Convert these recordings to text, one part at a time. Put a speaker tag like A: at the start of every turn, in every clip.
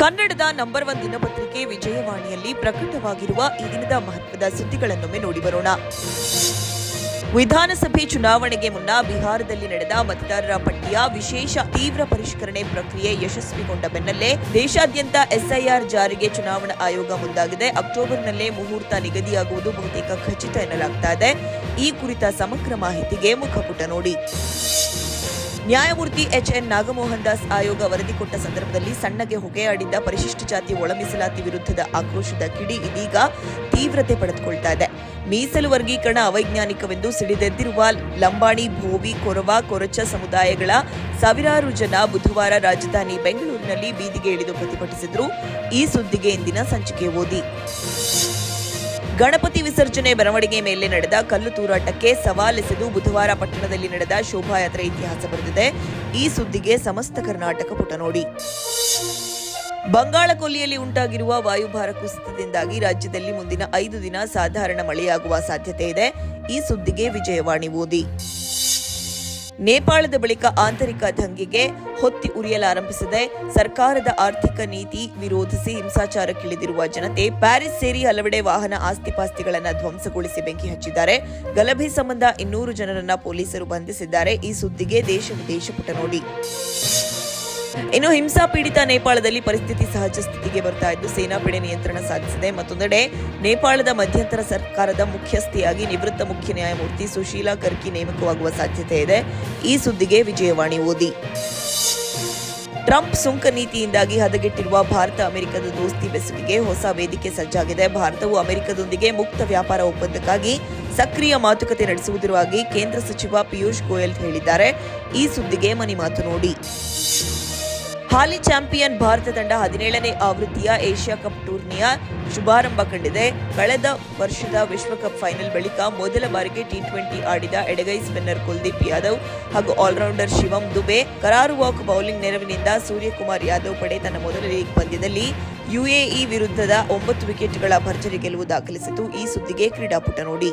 A: ಕನ್ನಡದ number one ದಿನಪತ್ರಿಕೆ ವಿಜಯವಾಣಿಯಲ್ಲಿ ಪ್ರಕಟವಾಗಿರುವ ಈ ದಿನದ ಮಹತ್ವದ ಸುದ್ದಿಗಳನ್ನೊಮ್ಮೆ ನೋಡಿ ಬರೋಣ. ವಿಧಾನಸಭೆ ಚುನಾವಣೆಗೆ ಮುನ್ನ ಬಿಹಾರದಲ್ಲಿ ನಡೆದ ಮತದಾರರ ಪಟ್ಟಿಯ ವಿಶೇಷ ತೀವ್ರ ಪರಿಷ್ಕರಣೆ ಪ್ರಕ್ರಿಯೆ ಯಶಸ್ವಿಗೊಂಡ ಬೆನ್ನಲ್ಲೇ ದೇಶಾದ್ಯಂತ ಎಸ್ಐಆರ್ ಜಾರಿಗೆ ಚುನಾವಣಾ ಆಯೋಗ ಮುಂದಾಗಿದೆ. ಅಕ್ಟೋಬರ್ನಲ್ಲೇ ಮುಹೂರ್ತ ನಿಗದಿಯಾಗುವುದು ಬಹುತೇಕ ಖಚಿತ ಎನ್ನಲಾಗ್ತಾ ಇದೆ. ಈ ಕುರಿತ ಸಮಗ್ರ ಮಾಹಿತಿಗೆ ಮುಖಪುಟ ನೋಡಿ. ನ್ಯಾಯಮೂರ್ತಿ ಎಚ್ ಎನ್ ನಾಗಮೋಹನ್ ದಾಸ್ ಆಯೋಗ ವರದಿ ಕೊಟ್ಟ ಸಂದರ್ಭದಲ್ಲಿ ಸಣ್ಣಗೆ ಹೊಗೆಯಾಡಿದ್ದ ಪರಿಶಿಷ್ಟ ಜಾತಿ ಒಳಮೀಸಲಾತಿ ವಿರುದ್ಧದ ಆಕ್ರೋಶದ ಕಿಡಿ ಇದೀಗ ತೀವ್ರತೆ ಪಡೆದುಕೊಳ್ತಾ ಇದೆ. ಮೀಸಲು ವರ್ಗೀಕರಣ ಅವೈಜ್ಞಾನಿಕವೆಂದು ಸಿಡಿದೆದ್ದಿರುವ ಲಂಬಾಣಿ, ಭೋವಿ, ಕೊರವ, ಕೊರಚ ಸಮುದಾಯಗಳ ಸಾವಿರಾರು ಜನ ಬುಧವಾರ ರಾಜಧಾನಿ ಬೆಂಗಳೂರಿನಲ್ಲಿ ಬೀದಿಗೆ ಇಳಿದು ಪ್ರತಿಭಟಿಸಿದ್ರು. ಈ ಸುದ್ದಿಗೆ ಇಂದಿನ ಸಂಚಿಕೆ ಓದಿ. ಗಣಪತಿ ವಿಸರ್ಜನೆ ಮೆರವಣಿಗೆ ಮೇಲೆ ನಡೆದ ಕಲ್ಲು ತೂರಾಟಕ್ಕೆ ಸವಾಲೆಸೆದು ಬುಧವಾರ ಪಟ್ಟಣದಲ್ಲಿ ನಡೆದ ಶೋಭಾಯಾತ್ರೆ ಇತಿಹಾಸ ಬರೆದಿದೆ. ಈ ಸುದ್ದಿಗೆ ಸಮಸ್ತ ಕರ್ನಾಟಕ ಪುಟ ನೋಡಿ. ಬಂಗಾಳ ಕೊಲ್ಲಿಯಲ್ಲಿ ಉಂಟಾಗಿರುವ ವಾಯುಭಾರ ಕುಸಿತದಿಂದಾಗಿ ರಾಜ್ಯದಲ್ಲಿ ಮುಂದಿನ ಐದು ದಿನ ಸಾಧಾರಣ ಮಳೆಯಾಗುವ ಸಾಧ್ಯತೆ ಇದೆ. ಈ ಸುದ್ದಿಗೆ ವಿಜಯವಾಣಿ ಓದಿ. ನೇಪಾಳದ ಬಳಿಕ ಆಂತರಿಕ ದಂಗೆಗೆ ಹೊತ್ತಿ ಉರಿಯಲಾರಂಭಿಸಿದೆ. ಸರ್ಕಾರದ ಆರ್ಥಿಕ ನೀತಿ ವಿರೋಧಿಸಿ ಹಿಂಸಾಚಾರಕ್ಕಿಳಿದಿರುವ ಜನತೆ ಪ್ಯಾರಿಸ್ ಸೇರಿ ಹಲವೆಡೆ ವಾಹನ ಆಸ್ತಿಪಾಸ್ತಿಗಳನ್ನು ಧ್ವಂಸಗೊಳಿಸಿ ಬೆಂಕಿ ಹಚ್ಚಿದ್ದಾರೆ. ಗಲಭೆ ಸಂಬಂಧ ಇನ್ನೂರು ಜನರನ್ನ ಪೊಲೀಸರು ಬಂಧಿಸಿದ್ದಾರೆ. ಈ ಸುದ್ದಿಗೆ ದೇಶ ವಿದೇಶ ಪುಟ ನೋಡಿ. ಇನ್ನು ಹಿಂಸಾ ಪೀಡಿತ ನೇಪಾಳದಲ್ಲಿ ಪರಿಸ್ಥಿತಿ ಸಹಜ ಸ್ಥಿತಿಗೆ ಬರ್ತಾ ಇದ್ದು ಸೇನಾಪಡೆ ನಿಯಂತ್ರಣ ಸಾಧಿಸಿದೆ. ಮತ್ತೊಂದೆಡೆ ನೇಪಾಳದ ಮಧ್ಯಂತರ ಸರ್ಕಾರದ ಮುಖ್ಯಸ್ಥಿಯಾಗಿ ನಿವೃತ್ತ ಮುಖ್ಯ ನ್ಯಾಯಮೂರ್ತಿ ಸುಶೀಲಾ ಕರ್ಕಿ ನೇಮಕವಾಗುವ ಸಾಧ್ಯತೆ ಇದೆ. ಈ ಸುದ್ದಿಗೆ ವಿಜಯವಾಣಿ ಓದಿ. ಟ್ರಂಪ್ ಸುಂಕ ನೀತಿಯಿಂದಾಗಿ ಹದಗೆಟ್ಟಿರುವ ಭಾರತ ಅಮೆರಿಕದ ದೋಸ್ತಿ ಬೆಸುವಿಗೆ ಹೊಸ ವೇದಿಕೆ ಸಜ್ಜಾಗಿದೆ. ಭಾರತವು ಅಮೆರಿಕದೊಂದಿಗೆ ಮುಕ್ತ ವ್ಯಾಪಾರ ಒಪ್ಪಂದಕ್ಕಾಗಿ ಸಕ್ರಿಯ ಮಾತುಕತೆ ನಡೆಸುವುದಿರುವಾಗಿ ಕೇಂದ್ರ ಸಚಿವ ಪಿಯೂಷ್ ಗೋಯಲ್ ಹೇಳಿದ್ದಾರೆ. ಈ ಸುದ್ದಿಗೆ ಮನಿ ಮಾತು ನೋಡಿ. ಹಾಲಿ ಚಾಂಪಿಯನ್ ಭಾರತ ತಂಡ ಹದಿನೇಳನೇ ಆವೃತ್ತಿಯ ಏಷ್ಯಾ ಕಪ್ ಟೂರ್ನಿಯ ಶುಭಾರಂಭ ಕಂಡಿದೆ. ಕಳೆದ ವರ್ಷದ ವಿಶ್ವಕಪ್ ಫೈನಲ್ ಬಳಿಕ ಮೊದಲ ಬಾರಿಗೆ ಟಿ ಟ್ವೆಂಟಿ ಆಡಿದ ಎಡಗೈ ಸ್ಪಿನ್ನರ್ ಕುಲ್ದೀಪ್ ಯಾದವ್ ಹಾಗೂ ಆಲ್ರೌಂಡರ್ ಶಿವಂ ದುಬೆ ಕರಾರುವಾಕ್ ಬೌಲಿಂಗ್ ನೆರವಿನಿಂದ ಸೂರ್ಯಕುಮಾರ್ ಯಾದವ್ ಪಡೆ ತನ್ನ ಮೊದಲ ಲೀಗ್ ಪಂದ್ಯದಲ್ಲಿ ಯುಎಇ ವಿರುದ್ಧದ ಒಂಬತ್ತು ವಿಕೆಟ್ಗಳ ಭರ್ಜರಿ ಗೆಲುವು ದಾಖಲಿಸಿತು. ಈ ಸುದ್ದಿಗೆ ಕ್ರೀಡಾಪುಟ ನೋಡಿ.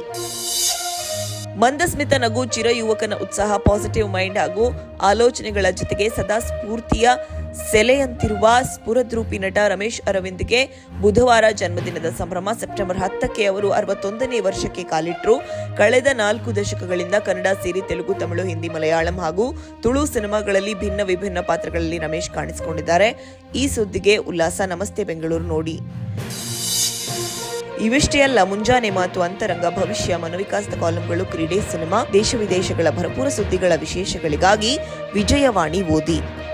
A: ಮಂದಸ್ಮಿತ ನಗು ಚಿರ ಯುವಕನ ಉತ್ಸಾಹ ಪಾಸಿಟಿವ್ ಮೈಂಡ್ ಹಾಗೂ ಆಲೋಚನೆಗಳ ಜೊತೆಗೆ ಸದಾ ಸ್ಫೂರ್ತಿಯ ಸೆಲೆಯಂತಿರುವ ಸ್ಫುರದ್ರೂಪಿ ನಟ ರಮೇಶ್ ಅರವಿಂದ್ಗೆ ಬುಧವಾರ ಜನ್ಮದಿನದ ಸಂಭ್ರಮ. ಸೆಪ್ಟೆಂಬರ್ ಹತ್ತಕ್ಕೆ ಅವರು ಅರವತ್ತೊಂದನೇ ವರ್ಷಕ್ಕೆ ಕಾಲಿಟ್ಟರು ಕಳೆದ ನಾಲ್ಕು ದಶಕಗಳಿಂದ ಕನ್ನಡ ಸೇರಿ ತೆಲುಗು, ತಮಿಳು, ಹಿಂದಿ, ಮಲಯಾಳಂ ಹಾಗೂ ತುಳು ಸಿನಿಮಾಗಳಲ್ಲಿ ಭಿನ್ನ ವಿಭಿನ್ನ ಪಾತ್ರಗಳಲ್ಲಿ ರಮೇಶ್ ಕಾಣಿಸಿಕೊಂಡಿದ್ದಾರೆ. ಈ ಸುದ್ದಿಗೆ ಉಲ್ಲಾಸ. ನಮಸ್ತೆ ಬೆಂಗಳೂರು ನೋಡಿ. ಇವಿಷ್ಟೇ ಅಲ್ಲ, ಮುಂಜಾನೆ ಮಾತು, ಅಂತರಂಗ, ಭವಿಷ್ಯ, ಮನೋವಿಕಾಸದ ಕಾಲಂಗಳು, ಕ್ರೀಡೆ, ಸಿನಿಮಾ, ದೇಶ ವಿದೇಶಗಳ ಭರಪೂರ ಸುದ್ದಿಗಳ ವಿಶೇಷಗಳಿಗಾಗಿ ವಿಜಯವಾಣಿ ಓದಿ.